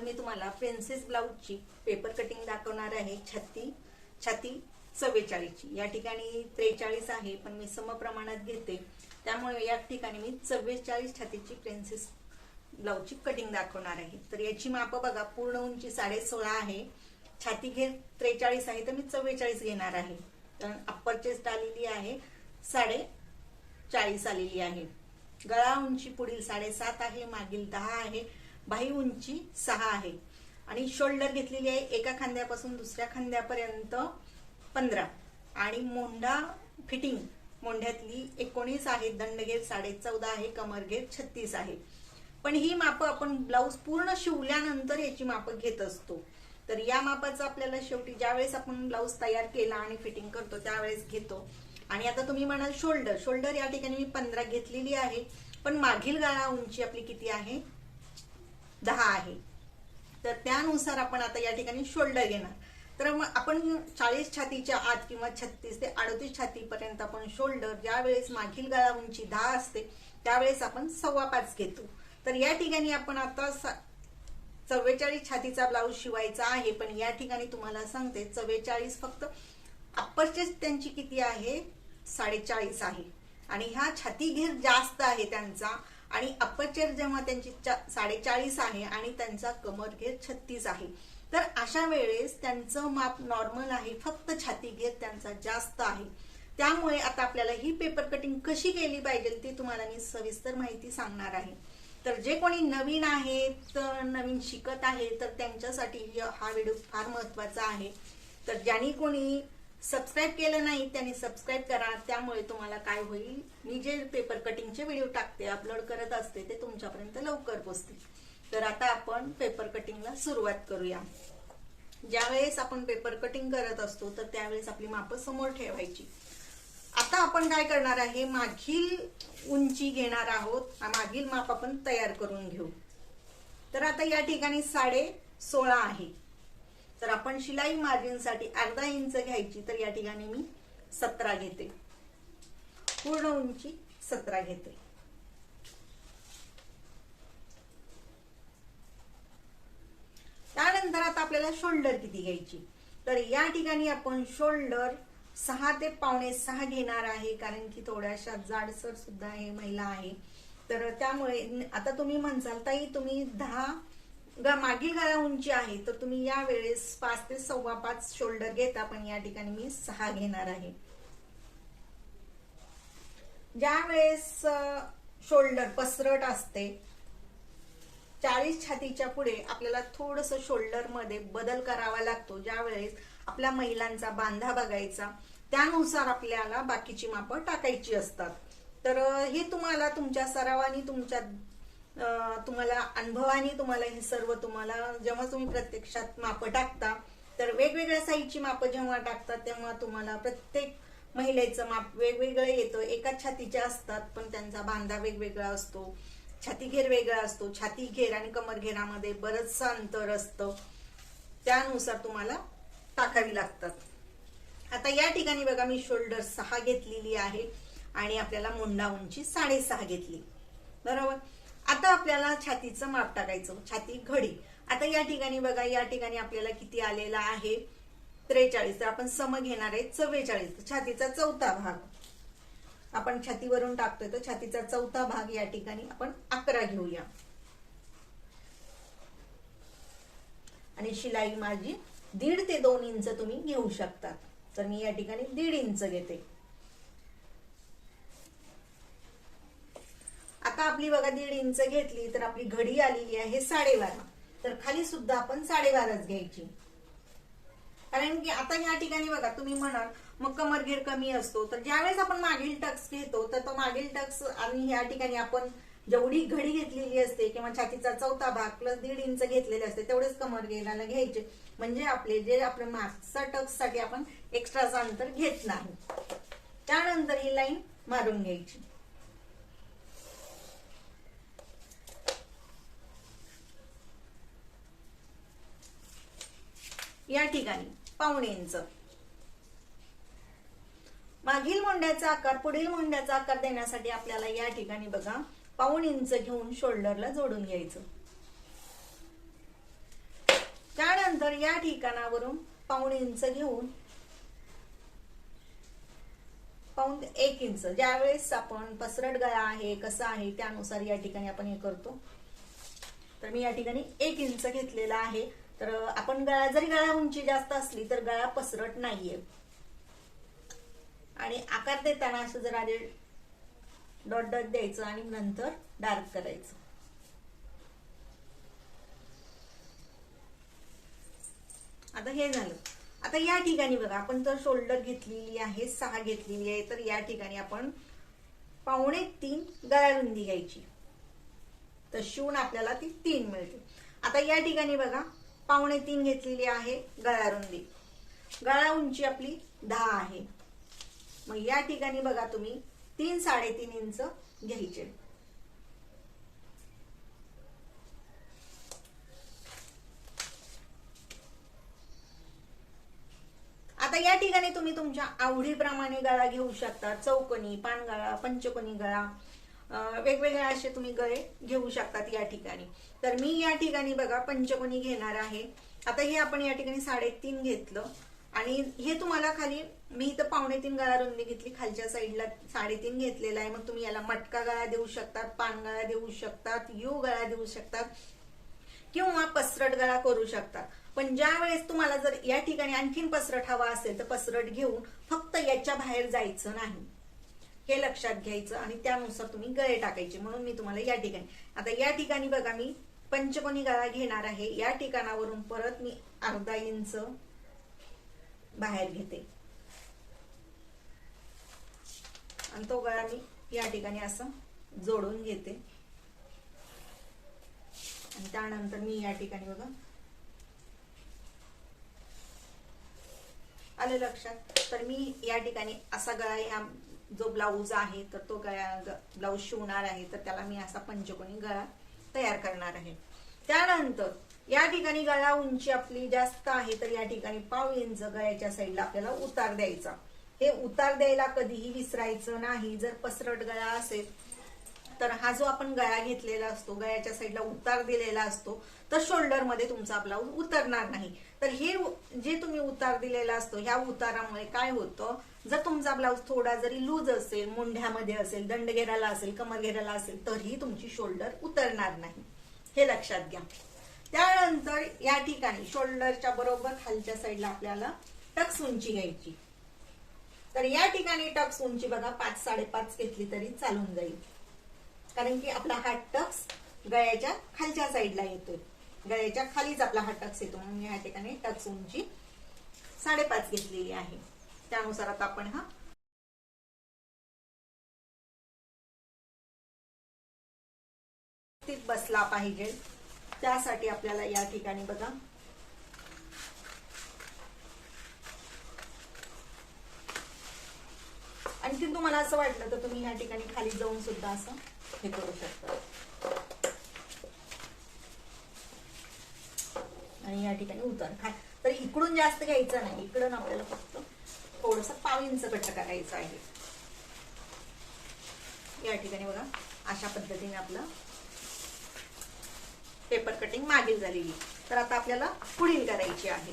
आज मी तुम्हाला प्रिन्सेस ब्लाऊजची पेपर कटिंग दाखवणार आहे छाती छाती चव्वेचाळीसची. या ठिकाणी त्रेचाळीस आहे पण मी समप्रमाणात घेते. त्यामुळे या ठिकाणी मी चव्वेचाळीस छातीची प्रिन्सेस ब्लाऊजची कटिंग दाखवणार आहे. तर याची माप बघा पूर्ण उंची साडे सोळा आहे. छाती घे त्रेचाळीस आहे तर मी चव्वेचाळीस घेणार आहे. कारण अप्पर चेस्ट आलेली आहे साडे चाळीस आलेली आहे. गळा उंची पुढील साडेसात आहे मागील दहा आहे. बाही उंची सहा आहे. आणि शोल्डर घेतलेली आहे एका खांद्यापासून दुसऱ्या खांद्यापर्यंत पंधरा. आणि मोंढा फिटिंग मोंढ्यातली एकोणीस आहे दंडगेर साडे चौदा आहे कमरगेर छत्तीस आहे. पण ही मापं आपण ब्लाऊज पूर्ण शिवल्यानंतर याची मापं घेत असतो. तर या मापाचं आपल्याला शेवटी ज्यावेळेस आपण ब्लाऊज तयार केला आणि फिटिंग करतो त्यावेळेस घेतो. आणि आता तुम्ही म्हणाल शोल्डर. शोल्डर या ठिकाणी मी पंधरा घेतलेली आहे. पण मागील गाळा उंची आपली किती आहे? दहा आहे. तर त्यानुसार आपण आता या ठिकाणी शोल्डर घेणार. तर मग आपण चाळीस छातीच्या आत किंवा छत्तीस ते अडतीस छातीपर्यंत आपण शोल्डर ज्यावेळेस मागील गळा उंची दहा असते त्यावेळेस आपण सव्वा पाच घेतो. तर या ठिकाणी आपण आता चव्वेचाळीस छातीचा ब्लाऊज शिवायचा आहे पण या ठिकाणी तुम्हाला सांगते चव्वेचाळीस फक्त अप्परचेच त्यांची किती आहे? साडेचाळीस आहे. आणि ह्या छाती घेर जास्त आहे त्यांचा आणि अप्परचेर जेव्हा त्यांची चा- साडेचाळीस आहे आणि त्यांचा कमर घेर छत्तीस आहे तर अशा वेळेस त्यांचं माप नॉर्मल आहे फक्त छाती घेर त्यांचा जास्त आहे. त्यामुळे आता आपल्याला ही पेपर कटिंग कशी केली पाहिजे ती तुम्हाला मी सविस्तर माहिती सांगणार आहे. तर जे कोणी नवीन आहेत नवीन शिकत आहे तर त्यांच्यासाठी हा व्हिडिओ फार महत्त्वाचा आहे. तर ज्यांनी कोणी सबस्क्राईब केलं नाही त्यांनी सबस्क्राईब करा. त्यामुळे तुम्हाला काय होईल? मी जे पेपर कटिंगचे व्हिडिओ टाकते अपलोड करत असते ते तुमच्यापर्यंत लवकर पोचतील. तर आता आपण पेपर कटिंगला सुरुवात करूया. ज्यावेळेस आपण पेपर कटिंग करत असतो तर त्यावेळेस आपली मापं समोर ठेवायची. आता आपण काय करणार आहे? मागील उंची घेणार आहोत. मागील माप आपण तयार करून घेऊ. तर आता या ठिकाणी साडे सोळा आहे. तर आपण शिलाई मार्जिनसाठी अर्धा इंच घ्यायची तर या ठिकाणी मी सतरा घेते. पूर्ण उंची सतरा घेते. त्यानंतर आता आपल्याला शोल्डर किती घ्यायची? तर या ठिकाणी आपण शोल्डर सहा ते पावणे सहा घेणार आहे कारण की थोड्याशा जाडसर सुद्धा हे महिला आहे. तर त्यामुळे आता तुम्ही म्हणसाल ताई तुम्ही दहा मागील गळा उंची आहे तर तुम्ही या वेळेस पाच ते सव्वा पाच शोल्डर घेता पण या ठिकाणी मी सहा घेणार आहे. ज्या वेळेस शोल्डर पसरट असते चाळीस छातीच्या पुढे आपल्याला थोडस शोल्डरमध्ये बदल करावा लागतो. ज्या वेळेस आपल्या महिलांचा बांधा बघायचा त्यानुसार आपल्याला बाकीची मापं टाकायची असतात. तर हे तुम्हाला तुमच्या सरावानी तुमच्या तुम्हाला अनुभवाने तुम्हाला हे सर्व तुम्हाला जेव्हा तुम्ही प्रत्यक्षात मापं टाकता तर वेगवेगळ्या साईजची मापं जेव्हा टाकतात तेव्हा तुम्हाला प्रत्येक महिलेचं माप वेगवेगळं येतं. एकाच छातीच्या असतात पण त्यांचा बांधा वेगवेगळा असतो. छाती घेर वेगळा असतो. छाती घेर आणि कमर घेरामध्ये बरंचसं अंतर असतं. त्यानुसार तुम्हाला टाकावी लागतात. आता या ठिकाणी बघा मी शोल्डर सहा घेतलेली आहे आणि आपल्याला मुंडा उंची साडेसहा घेतली. बरोबर? आता आपल्याला छातीचं माप टाकायचं छाती घडी. आता या ठिकाणी बघा या ठिकाणी आपल्याला किती आलेला आहे? त्रेचाळीस. तर आपण सम घेणार आहे चव्वेचाळीस. छातीचा चौथा भाग. आपण छातीवरून टाकतोय तर छातीचा चौथा भाग या ठिकाणी आपण अकरा घेऊया. आणि शिलाई माझी दीड ते दोन इंच तुम्ही घेऊ शकता. तर मी या ठिकाणी दीड इंच घेते. आता आपली बघा दीड इंच घेतली तर आपली घडी आलेली आहे साडेबारा. तर खाली सुद्धा आपण साडेबाराच घ्यायची. कारण की आता या ठिकाणी बघा तुम्ही म्हणाल मग कमरगीर कमी असतो. तर ज्यावेळेस आपण मागील टक्स घेतो तर तो मागील टक्स आणि या ठिकाणी आपण जेवढी घडी घेतलेली असते किंवा छातीचा चौथा भाग प्लस दीड इंच घेतलेले असते तेवढेच कमर घेराला घ्यायचे. म्हणजे आपले जे आपल्या मागचा टक्ससाठी आपण एक्स्ट्राचं अंतर घेत नाही. त्यानंतर ही लाईन मारून घ्यायची. या ठिकाणी पावणे इंच. मागील मोंड्याचा आकार पुढील मोंड्याचा आकार देण्यासाठी आपल्याला या ठिकाणी बघा पाऊण इंच घेऊन शोल्डरला जोडून घ्यायचं. त्यानंतर या ठिकाणावरून पाऊण इंच घेऊन पाऊण एक इंच ज्यावेळेस आपण पसरट गळा आहे कसा आहे त्यानुसार या ठिकाणी आपण हे करतो. तर मी या ठिकाणी एक इंच घेतलेला आहे. तर आपण गळा जरी गळा उंची जास्त असली तर गळा पसरट नाहीये. आणि आकार देताना असं जरा डॉट डॉट द्यायचं आणि नंतर डार्क करायचं. आता हे झालं. आता या ठिकाणी बघा आपण जर शोल्डर घेतलेली आहे सहा घेतलेली आहे तर या ठिकाणी आपण पावणे तीन गळ्या रुंदी घ्यायची. तर शिवून आपल्याला ती तीन मिळते. आता या ठिकाणी बघा पावणे तीन घेतलेली आहे गळा रुंदी. गळा उंची आपली दहा आहे. मग या ठिकाणी बघा तुम्ही तीन साडेतीन इंच घ्यायचे. आता या ठिकाणी तुम्ही तुमच्या आवडीप्रमाणे गळा घेऊ शकता. चौकोनी पानगळा पंचकोनी गळा वेगवेगळे असे तुम्ही गळे घेऊ शकतात या ठिकाणी. तर मी या ठिकाणी बघा पंचकोनी घेणार आहे. आता हे आपण या ठिकाणी साडेतीन घेतलं. आणि हे तुम्हाला खाली मी इथं पावणे तीन गळा रुंदी घेतली खालच्या साईडला साडेतीन घेतलेला आहे. मग तुम्ही याला मटका गळा देऊ शकतात पानगळा देऊ शकतात यू गळा देऊ शकतात किंवा पसरट गळा करू शकतात. पण ज्या वेळेस तुम्हाला जर या ठिकाणी आणखीन पसरट हवा असेल तर पसरट घेऊन फक्त याच्या बाहेर जायचं नाही. हे लक्षात घ्यायचं आणि त्यानुसार तुम्ही गळे टाकायचे. म्हणून मी तुम्हाला या ठिकाणी आता या ठिकाणी बघा मी पंचकोनी गळा घेणार आहे. या ठिकाणावरून परत मी अर्धा इंच बाहेर घेते. आणि तो गळा मी या ठिकाणी असं जोडून घेते. आणि त्यानंतर मी या ठिकाणी बघा. आलं लक्षात? तर मी या ठिकाणी असा गळा या जो ब्लाऊज आहे तर तो गळा ब्लाऊज शिवणार आहे तर त्याला मी असा पंचकोनी गळा तयार करणार आहे. त्यानंतर या ठिकाणी गळा उंची आपली जास्त आहे तर या ठिकाणी पाव इंच गळ्याच्या साईडला आपल्याला उतार द्यायचा. हे उतार द्यायला कधीही विसरायचं नाही. जर पसरट गळा असेल तर हा जो आपण गळा घेतलेला असतो गळ्याच्या साईडला उतार दिलेला असतो तर शोल्डरमध्ये तुमचा ब्लाऊज उतरणार नाही. तर हे जे तुम्ही उतार दिलेला असतो ह्या उतारामुळे काय होतं? जर तुमचा ब्लाऊज थोडा जरी लूज असेल मुंढ्यामध्ये असेल दंडघेराला असेल कमरघेराला असेल तरीही तुमची शोल्डर उतरणार नाही. हे लक्षात घ्या. त्यानंतर या ठिकाणी शोल्डरच्या बरोबर खालच्या साईडला आपल्याला टक्स उंची घ्यायची. तर या ठिकाणी टक्स उंची बघा पाच साडेपाच घेतली तरी चालून जाईल. कारण की आपला हा टक्स गळ्याच्या खालच्या साईडला येतोय. गळ्याच्या खालीच आपला हा टक्स येतो. म्हणून या ठिकाणी टक्स उंची साडेपाच घेतलेली आहे. त्यानुसार आता आपण हा बसला पाहिजे. त्यासाठी आपल्याला या ठिकाणी बघा. आणखी तुम्हाला असं वाटलं तर तुम्ही या ठिकाणी खाली जाऊन सुद्धा असं हे करू शकता. आणि या ठिकाणी उतार. खा. तर इकडून जास्त घ्यायचं नाही. इकडून आपल्याला फक्त थोडस पाव इंच कट करायचं आहे. या ठिकाणी बघा अशा पद्धतीने आपलं पेपर कटिंग मागील झालेली. तर आता आपल्याला पुढील करायची आहे.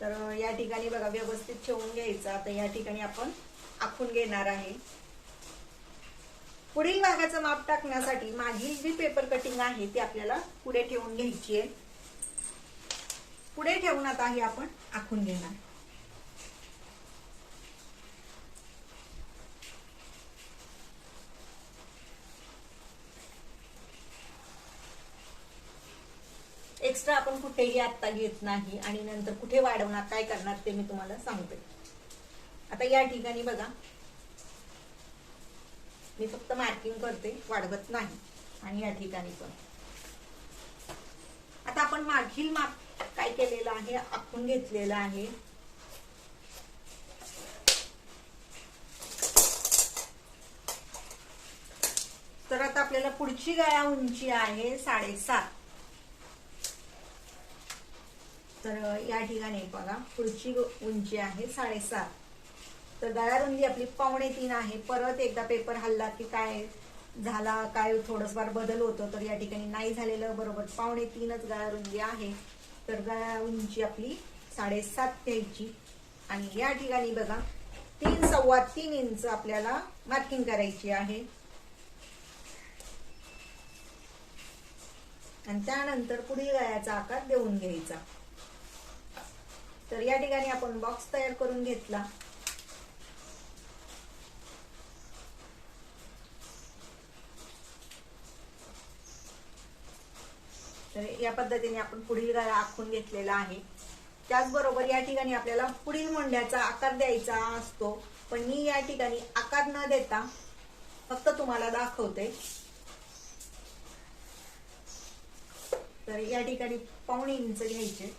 तर या ठिकाणी बघा व्यवस्थित ठेवून घ्यायचं. आता या ठिकाणी आपण आखून घेणार आहे. पुढील भागाचं माप टाकण्यासाठी मागील जी पेपर कटिंग आहे ती आपल्याला पुढे ठेवून घ्यायची आहे. पुढे ठेवून आता हे आपण आखून घेणार. आपण कुठेही आत्ता घेत नाही आणि नंतर कुठे वाढवणार काय करणार ते मी तुम्हाला सांगते. आता या ठिकाणी बघा. मी फक्त मार्किंग करते वाढवत नाही. आणि या ठिकाणी पण. आता आपण मागील माप काय केलेलं आहे? आखून घेतलेलं आहे. तर आता आपल्याला पुढची गळा उंची आहे साडेसात. तर या ठिकाणी बघा पुढची उंची आहे साडेसात. तर गळा रुंदी आपली पावणे तीन आहे. परत एकदा पेपर हल्ला की काय झाला काय थोडंफार बदल होतो तर या ठिकाणी नाही झालेलं. बरोबर पावणे तीनच गळा रुंदी आहे. तर गळा उंची आपली साडेसात घ्यायची. आणि या ठिकाणी बघा तीन सव्वा तीन इंच आपल्याला मार्किंग करायची आहे. आणि त्यानंतर पुढील गळ्याचा आकार देऊन घ्यायचा. तर या ठिकाणी आपण बॉक्स तयार करून घेतला. तर या पद्धतीने आपण पुढील गळा आखून घेतलेला आहे. त्याचबरोबर या ठिकाणी आपल्याला पुढील मोंड्याचा आकार द्यायचा असतो. पण मी या ठिकाणी आकार न देता फक्त तुम्हाला दाखवते. तर या ठिकाणी पावणे इंच घ्यायचे.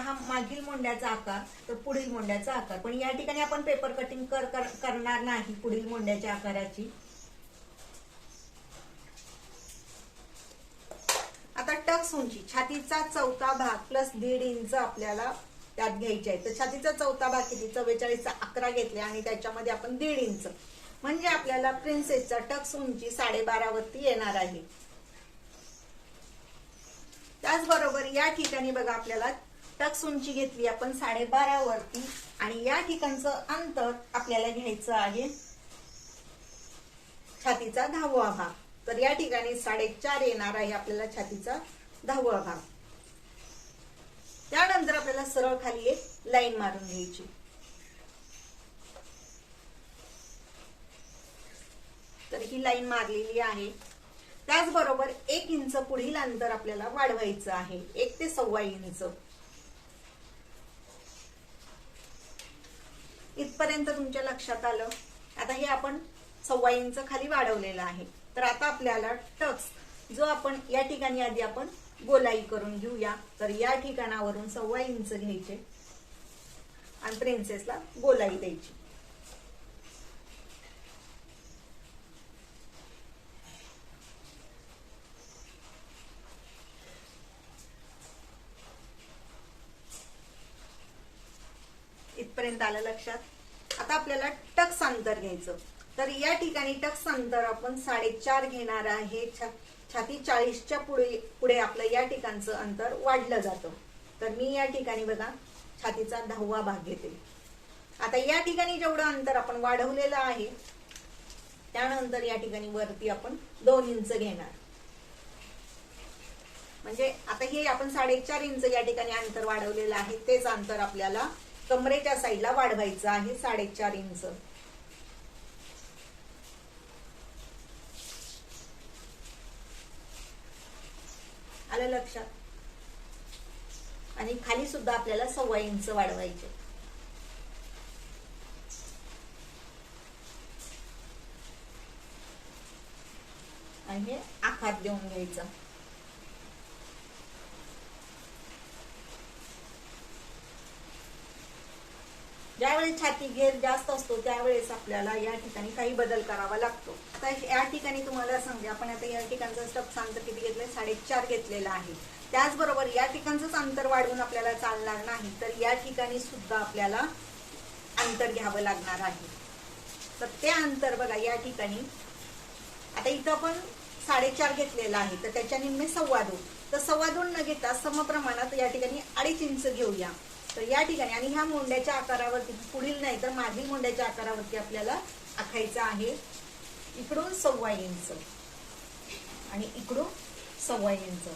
हा मागील मोंड्याचा आकार तर पुढील मोंड्याचा आकार. पण या ठिकाणी आपण पेपर कटिंग कर कर- करणार नाही पुढील मोंड्याच्या आकाराची. आता टक्स उंची छातीचा चौथा भाग प्लस दीड इंच आपल्याला त्यात घ्यायचे आहे. तर छातीचा चौथा भाग किती? चव्वेचाळीसचा अकरा घेतले आणि त्याच्यामध्ये आपण दीड इंच. म्हणजे आपल्याला प्रिन्सेसचा टक्स उंची साडेबारा वरती येणार आहे. त्याचबरोबर या ठिकाणी बघा आपल्याला टक्स उंची घेतली आपण साडेबारा वरती. आणि या ठिकाणचं अंतर आपल्याला घ्यायचं आहे. छातीचा दहावा भाग. तर या ठिकाणी साडेचार येणार आहे आपल्याला छातीचा दहावा भाग. त्यानंतर आपल्याला सरळ खाली एक लाईन मारून घ्यायची. तर ही लाईन मारलेली आहे. त्याचबरोबर एक इंच पुढील अंतर आपल्याला वाढवायचं आहे. एक ते सव्वा इंच. इथपर्यंत तुमच्या लक्षात आलं? आता हे आपण सव्वा इंच खाली वाढवलेलं आहे. तर आता आपल्याला टक्स जो आपण या ठिकाणी आधी आपण गोलाई करून घेऊया. तर या ठिकाणावरून सव्वा इंच घ्यायचे आणि प्रिन्सेसला गोलाई द्यायची. इथपर्यंत आलं लक्षात? आता आपल्याला टक्स अंतर घ्यायचं. तर या ठिकाणी टक्स अंतर आपण साडेचार घेणार आहे. छा- छाती चाळीसच्या पुढे पुढे आपलं या ठिकाणचं अंतर वाढलं जातं. तर मी या ठिकाणी बघा छातीचा दहावा भाग घेते. आता या ठिकाणी जेवढं अंतर आपण वाढवलेलं आहे त्यानंतर या ठिकाणी वरती आपण दोन इंच घेणार. म्हणजे आता हे आपण साडेचार इंच या ठिकाणी अंतर वाढवलेलं आहे तेच अंतर आपल्याला कमरेच्या साईडला वाढवायचं आहे साडेचार इंच. आलं लक्षात? आणि खाली सुद्धा आपल्याला सव्वा इंच वाढवायचे. आणि हे आखात देऊन घ्यायचं. ज्यावेळेस छाती घेर जास्त असतो त्यावेळेस आपल्याला या ठिकाणी काही बदल करावा लागतो. तर या ठिकाणी तुम्हाला सांगते आपण आता या ठिकाणचं स्टप्स अंतर किती घेतलंय? साडेचार घेतलेला आहे. त्याचबरोबर या ठिकाणचंच अंतर वाढवून आपल्याला चालणार नाही तर या ठिकाणी सुद्धा आपल्याला अंतर घ्यावं लागणार आहे. तर ते अंतर बघा या ठिकाणी. आता इथं आपण साडेचार घेतलेलं आहे तर त्याच्या निम्मे सव्वा दोन. तर सव्वा दोन न घेता समप्रमाणात या ठिकाणी अडीच इंच घेऊया. तर या ठिकाणी आणि ह्या मोंड्याच्या आकारावरती पुढील नाही तर मागील मोंड्याच्या आकारावरती आपल्याला आखायचं आहे. इकडून सव्वा इंच. आणि इकडून सव्वा इंच.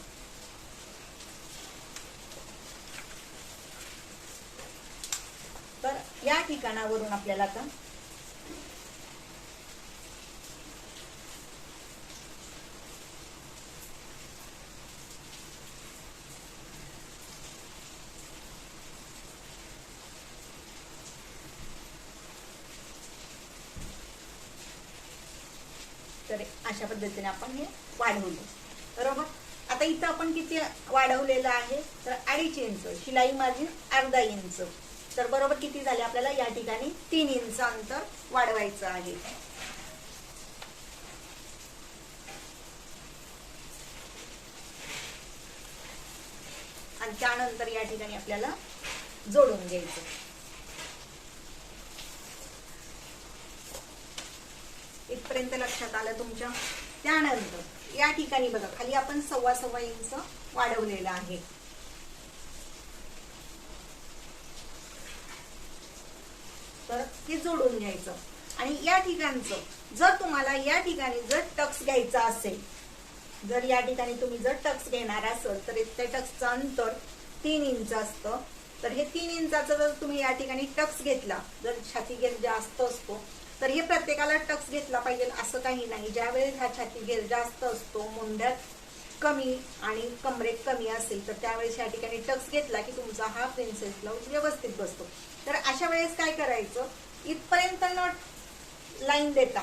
तर या ठिकाणावरून आपल्याला आता तर अशा पद्धतीने आपण हे वाढवलं. बरोबर? आता इथं आपण किती वाढवलेलं आहे? तर अडीच इंच शिलाई मार्जिन अर्धा इंच. तर बरोबर किती झाले? आपल्याला या ठिकाणी तीन इंच अंतर वाढवायचं आहे. आणि आणि त्यानंतर या ठिकाणी आपल्याला जोडून घ्यायचं. इथपर्यंत लक्षात आलं तुमच्या? त्यानंतर या ठिकाणी बघा खाली आपण सव्वा सव्वा इंच वाढवलेलं आहे. तर हे जोडून घ्यायचं. आणि या ठिकाणचं जर तुम्हाला या ठिकाणी जर टक्स घ्यायचा असेल जर या ठिकाणी तुम्ही जर टक्स घेणार असाल तर त्या टक्सचं अंतर तीन इंच असतं. तर हे तीन इंचाचं जर तुम्ही या ठिकाणी टक्स घेतला जर छाती घेत जास्त असतो तर हे प्रत्येकाला टक्स घेतला पाहिजे असं काही नाही. ज्यावेळेस हा छाती घेर जास्त असतो मुंड्यात कमी आणि कमरेत कमी असेल तर त्यावेळेस या ठिकाणी टक्स घेतला की तुमचा हा प्रिन्सेस ब्लाऊज व्यवस्थित बसतो. तर अशा वेळेस काय करायचं? इथपर्यंत न लाईन देता.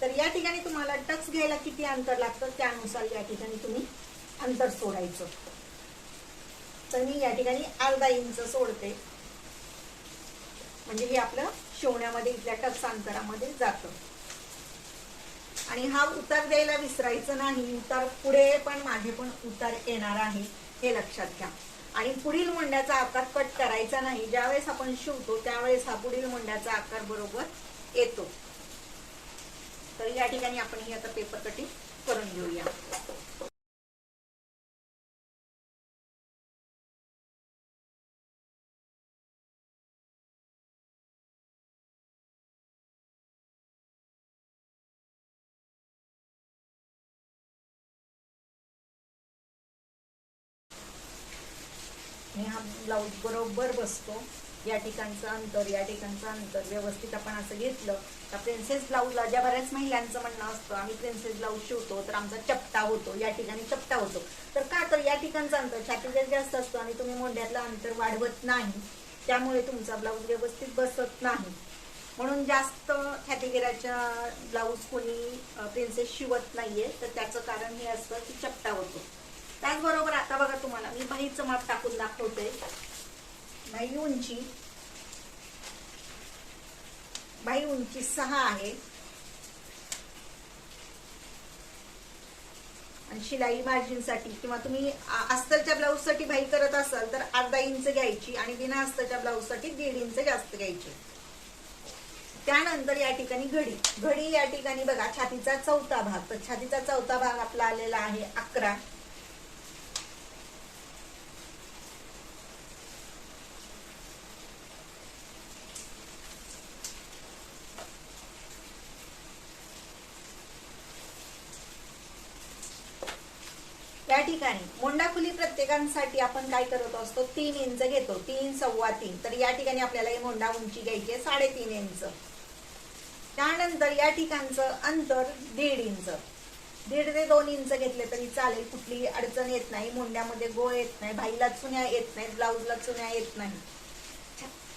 तर या ठिकाणी तुम्हाला टक्स घ्यायला किती अंतर लागतं? त्यानुसार या ठिकाणी तुम्ही अंतर सोडायचं. तर मी या ठिकाणी अर्धा इंच सोडते. म्हणजे हे आपलं शिवण्यामध्ये इथल्या टक्स अंतरामध्ये जातं. आणि हा उतार द्यायला विसरायचं नाही उतार पुढे पण मागे पण उतार येणार आहे हे लक्षात घ्या. आणि पुढील मुंड्याचा आकार कट करायचा नाही ज्यावेळेस आपण शिवतो त्यावेळेस हा पुढील मुंड्याचा आकार बरोबर येतो. तर या ठिकाणी आपण ही आता पेपर कटिंग करून घेऊया. ब्लाऊज बरोबर बसतो. या ठिकाणचं अंतर या ठिकाणचं अंतर. व्यवस्थित आपण असं घेतलं तर प्रिन्सेस ब्लाऊजला ज्या बऱ्याच महिलांचं म्हणणं असतं आम्ही प्रिन्सेस ब्लाऊज शिवतो तर आमचा चपटा होतो. या ठिकाणी चपटा होतो. तर का तर या ठिकाणचं अंतर? छातीचं जास्त असतो आणि तुम्ही मोंढ्यातलं अंतर वाढवत नाही त्यामुळे तुमचा ब्लाऊज व्यवस्थित बसत नाही. म्हणून जास्त छातीगिराच्या ब्लाऊज कोणी प्रिन्सेस शिवत नाहीये तर त्याचं कारण हे असतं की चपटा होतो. त्याचबरोबर आता बघा तुम्हाला मी बाईचं माप टाकून दाखवते. बाई उंची. बाई उंची सहा आहे. आणि शिलाई मार्जिनसाठी किंवा तुम्ही अस्तरच्या ब्लाऊजसाठी बाई करत असाल तर अर्धा इंच घ्यायची आणि बिना अस्तरच्या ब्लाऊजसाठी दीड इंच जास्त घ्यायची. त्यानंतर या ठिकाणी घडी. घडी या ठिकाणी बघा छातीचा चौथा भाग. तर छातीचा चौथा भाग आपला आलेला आहे अकरा. या ठिकाणी मोंडाखुली प्रत्येकांसाठी आपण काय करत असतो? तीन इंच घेतो तीन सव्वा तीन. तर या ठिकाणी आपल्याला ही मोंडा उंची घ्यायची आहे साडेतीन इंच. त्यानंतर या ठिकाणचं अंतर दीड इंच. दीड ते दोन इंच घेतले तरी चालेल कुठलीही अडचण येत नाही. मोंड्यामध्ये गोळ येत नाही भाईला चुन्या येत नाही ब्लाऊजला चुन्या येत नाही.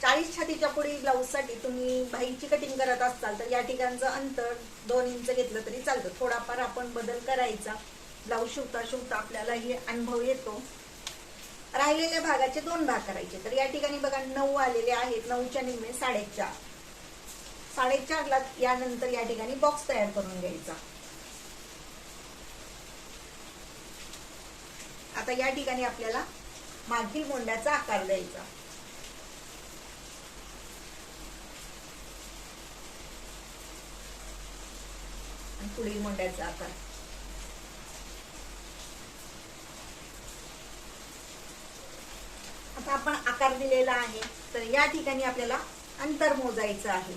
चाळीस छातीच्या पुढील ब्लाऊजसाठी तुम्ही भाईची कटिंग करत असाल तर या ठिकाणचं अंतर दोन इंच घेतलं तरी चालतं. थोडाफार आपण बदल करायचा. ब्लाऊज शिवता शिवता आपल्याला हे अनुभव येतो. राहिलेल्या भागाचे दोन भाग करायचे. तर या ठिकाणी बघा नऊ आलेले आहेत. नऊच्या निम्मे साडेचार. साडेचारला यानंतर या ठिकाणी बॉक्स तयार करून घ्यायचा. आता या ठिकाणी आपल्याला मागील मोंड्याचा आकार द्यायचा. पुढील मोंड्याचा आकार. आता आपण आकार दिलेला आहे. तर या ठिकाणी आपल्याला अंतर मोजायचं आहे.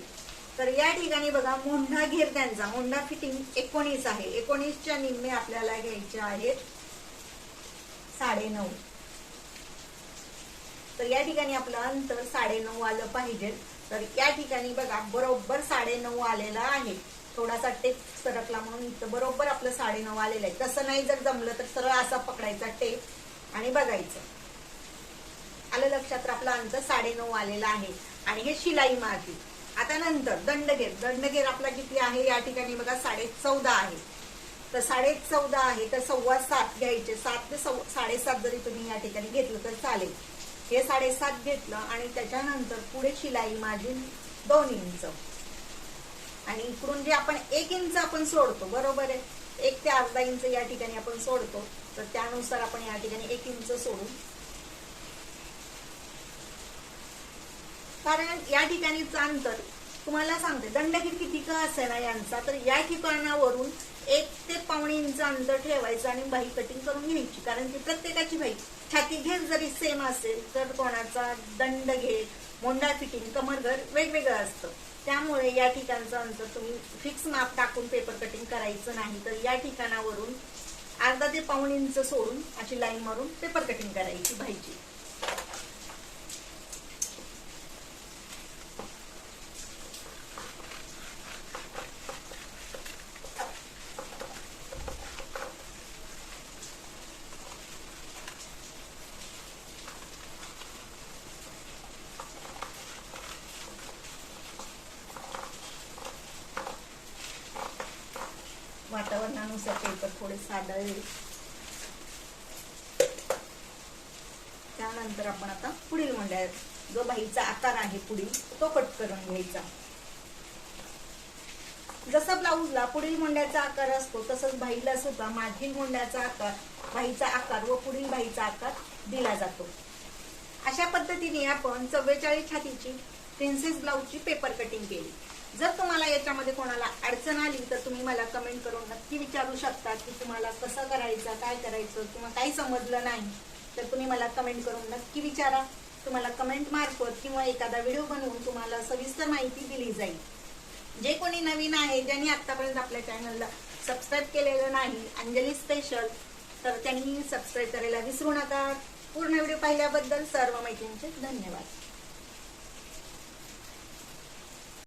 तर या ठिकाणी बघा मोंढा घेर त्यांचा. मोंढा फिटिंग एकोणीस आहे. एकोणीसच्या निम्मे आपल्याला घ्यायचे आहेत साडेनऊ. तर या ठिकाणी आपलं अंतर साडेनऊ आलं पाहिजे. तर या ठिकाणी बघा बरोबर साडेनऊ आलेला आहे. थोडासा टेप सरकला म्हणून इथं बरोबर आपलं साडेनऊ आलेलं आहे. तसं नाही जर जमलं तर सरळ असा पकडायचा टेप आणि बघायचं. आलं लक्षात तर आपला अंक साडेनऊ आलेला आहे. आणि हे शिलाई मार्जिन आता नंतर दंडगेर. दंडगेर आपला किती आहे? या ठिकाणी बघा साडे चौदा आहे. तर साडे चौदा आहे तर सव्वा सात घ्यायचे. सात ते साडेसात जरी तुम्ही या ठिकाणी घेतलं तर चालेल. हे साडेसात घेतलं आणि त्याच्यानंतर पुढे शिलाई मार्जिन दोन इंच. आणि इकडून जे आपण एक इंच आपण सोडतो बरोबर आहे? एक ते अर्धा इंच या ठिकाणी आपण सोडतो. तर त्यानुसार आपण या ठिकाणी एक इंच सोडून कारण या ठिकाणीचं अंतर तुम्हाला सांगते दंडगिर किती का असेना यांचा तर या ठिकाणावरून एक ते पावणे इंच अंतर ठेवायचं आणि बाही कटिंग करून घ्यायची. कारण की प्रत्येकाची बाही छाती घेर जरी सेम असेल तर कोणाचा दंड घे मोंडा फिटिंग कमरघर वेगवेगळं असतं. त्यामुळे या ठिकाणचं अंतर तुम्ही फिक्स माप टाकून पेपर कटिंग करायचं नाही तर या ठिकाणावरून अर्धा ते पाऊण इंच सोडून अशी लाईन मारून पेपर कटिंग करायची बाईची पेपर येईल त्यानंतर आपण आता पुढील मंडळ जो बाईचा आकार आहे पुढील तो कट करून घ्यायचा. जसा ब्लाऊजला पुढील मुंड्याचा आकार असतो तसंच बाईला सुद्धा मागील मुंड्याचा आकार बाईचा आकार व पुढील बाईचा आकार दिला जातो. अशा पद्धतीने आपण चव्वेचाळीस छातीची प्रिन्सेस ब्लाऊजची पेपर कटिंग केली. जर तुम्हाला याच्यामध्ये कोणाला अडचण आली तर तुम्ही मला कमेंट करून नक्की विचारू शकता की तुम्हाला कसं करायचं काय करायचं किंवा काही समजलं नाही तर तुम्ही मला कमेंट करून नक्की विचारा. तुम्हाला कमेंट मार्फत किंवा एखादा व्हिडिओ बनवून तुम्हाला सविस्तर माहिती दिली जाईल. जे कोणी नवीन आहे ज्यांनी आतापर्यंत आपल्या चॅनलला सबस्क्राईब केलेलं नाही अंजली स्पेशल तर त्यांनी सबस्क्राईब करायला विसरू नका. पूर्ण व्हिडिओ पाहिल्याबद्दल सर्व मैत्रिणींचे धन्यवाद.